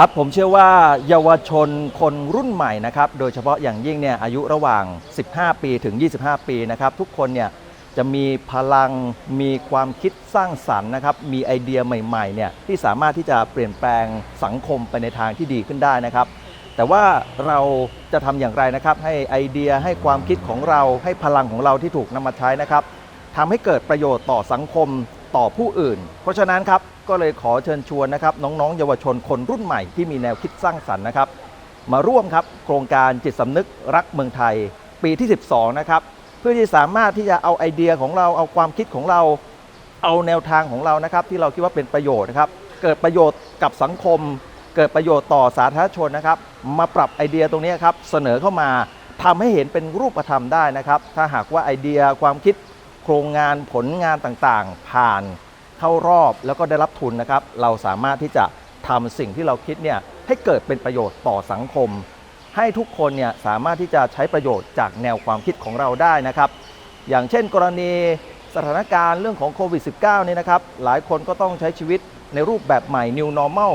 ครับผมเชื่อว่าเยาวชนคนรุ่นใหม่นะครับโดยเฉพาะอย่างยิ่งเนี่ยอายุระหว่าง 15 ปีถึง 25 ปีนะครับทุกคนเนี่ยจะมีพลังมีความคิดสร้างสรรค์นะครับมีไอเดียใหม่ๆเนี่ยที่สามารถที่จะเปลี่ยนแปลงสังคมไปในทางที่ดีขึ้นได้นะครับ แต่ว่าเราจะทำอย่างไรนะครับ ให้ไอเดียให้ความคิดของเราให้พลังของเราที่ถูกนำมาใช้นะครับทำให้เกิดประโยชน์ต่อสังคม ต่อผู้อื่น เพราะฉะนั้นครับก็เลยขอเชิญชวนนะครับน้องๆ เยาวชนคนรุ่นใหม่ที่มีแนวคิดสร้างสรรค์นะครับ มาร่วมครับโครงการจิตสำนึกรักเมืองไทย ปีที่ 12 นะครับ เพื่อที่สามารถที่จะเอาไอเดียของเราเอาความคิดของเราเอาแนวทางของเรานะครับ ที่เราคิดว่าเป็นประโยชน์นะครับเกิดประโยชน์กับสังคม เกิดประโยชน์ต่อสาธารณชนนะครับ มาปรับไอเดียตรงนี้ครับเสนอเข้ามาทำให้เห็นเป็นรูปธรรมได้นะครับ ถ้าหากว่าไอเดียความคิด โครงงานผลงานต่างๆ ผ่านเข้ารอบแล้วก็ได้รับทุนนะครับ เราสามารถที่จะทำสิ่งที่เราคิดเนี่ยให้เกิดเป็นประโยชน์ต่อสังคม ให้ทุกคนเนี่ยสามารถที่จะใช้ประโยชน์จากแนวความคิดของเราได้นะครับ อย่างเช่นกรณีสถานการณ์เรื่องของโควิด -19 เนี่ยนะครับ หลายคนก็ต้องใช้ชีวิตในรูปแบบใหม่ New Normal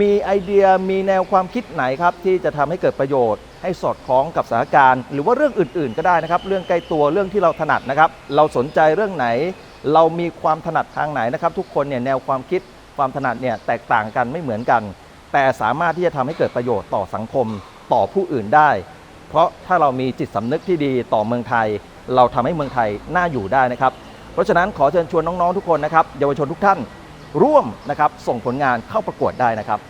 มีไอเดียมีแนวความคิดไหนครับ ที่จะทำให้เกิดประโยชน์ ให้สอดคล้องกับสถานการณ์ หรือว่าเรื่องอื่น ๆ ก็ได้นะครับ เรื่องใกล้ตัวเรื่องที่เราถนัดนะครับ เราสนใจเรื่องไหน เรามีความถนัดทางไหนนะครับ ทุกคนเนี่ยแนวความคิดความถนัดเนี่ยแตกต่างกันไม่เหมือนกัน แต่สามารถที่จะทำให้เกิดประโยชน์ต่อสังคมต่อผู้อื่นได้ เพราะถ้าเรามีจิตสำนึกที่ดีต่อเมืองไทย เราทำให้เมืองไทยน่าอยู่ได้นะครับ เพราะฉะนั้นขอเชิญชวนน้องๆทุกคนนะครับเยาวชนทุกท่าน ร่วมนะครับส่งผลงานเข้าประกวดได้นะครับ